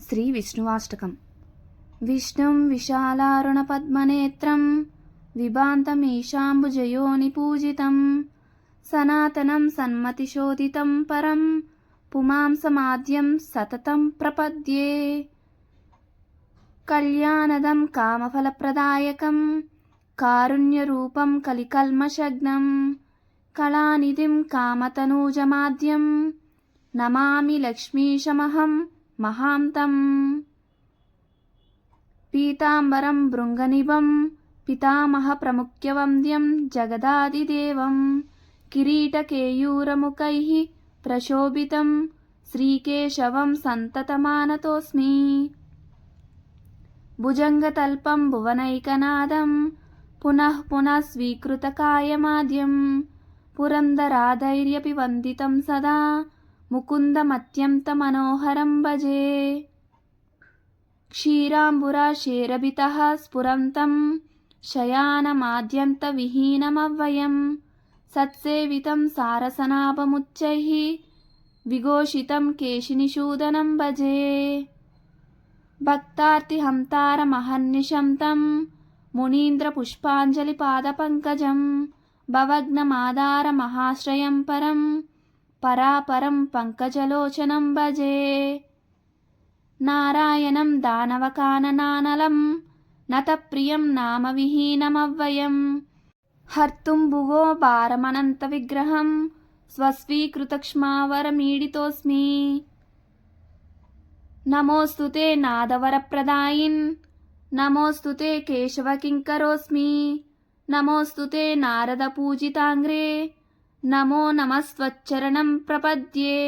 శ్రీ విష్ణువాష్టకం. విష్ణుం విశాలారుణపద్మనేత్రం విభాంతమీశాంబుజయోని పూజితం సనాతనం సన్మతిశోధితం పరం పుమాంసమాద్యం సతతం ప్రపద్యే. కళ్యాణదం కామఫలప్రదాయకం కారుణ్యరూపం కలికల్మషగ్నం కళానిధిం కామతనూజమాద్యం నమామి లక్ష్మీశమహం మహాంతం. పీతాంబరం భృంగనిభం పితామహప్రముఖ్యవంద్యం జగదాదిదేవం. కిరీటకేయూరముకైः ప్రశోభితం శ్రీకేశవం సంతతమానతోస్మి. భుజంగతల్పం భువనైకనాదం పునః పునః స్వీకృతకాయమాద్యం. పురందరాధైర్యపి వందితం సదా मुकुन्दमत्यन्तमनोहरं भजे क्षीराम्बुराशेरभितः स्फुरन्तं शयानमाद्यन्तविहीनमव्वयं सत्सेवितं सारसनाभमुच्चैः विघोषितं केशिनिषूदनं भजे भक्तार्तिहन्तारमहर्निशं तं मुनीन्द्रपुष्पाञ्जलिपादपङ्कजं भवग्नमादारमहाश्रयं परम् పరాపరం పంకజలోచనం భజే. నారాయణం దానవకాననానలం నతప్రియం నామవిహీనమవ్వయం. హర్తుం భువో భారమనంత విగ్రహం స్వస్వీకృతక్ష్మావరమీడితోస్మి. నమోస్తు తే నాదవరప్రదాయిన్ నమోస్తు తే కేశవకింకరోస్మి. నమోస్తు తే నారదపూజితాంగ్రే నమో నమస్వచ్చరణం ప్రపద్యే.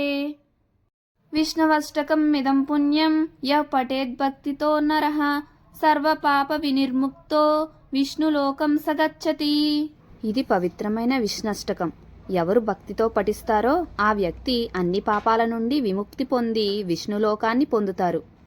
విష్ణవష్టకం మిదం పుణ్యం యః పఠేద్భక్తితో నరః సర్వపాప వినిర్ముక్తో విష్ణులోకం సగచ్చతి. ఇది పవిత్రమైన విష్ణష్టకం. ఎవరు భక్తితో పఠిస్తారో ఆ వ్యక్తి అన్ని పాపాల నుండి విముక్తి పొంది విష్ణులోకాన్ని పొందుతారు.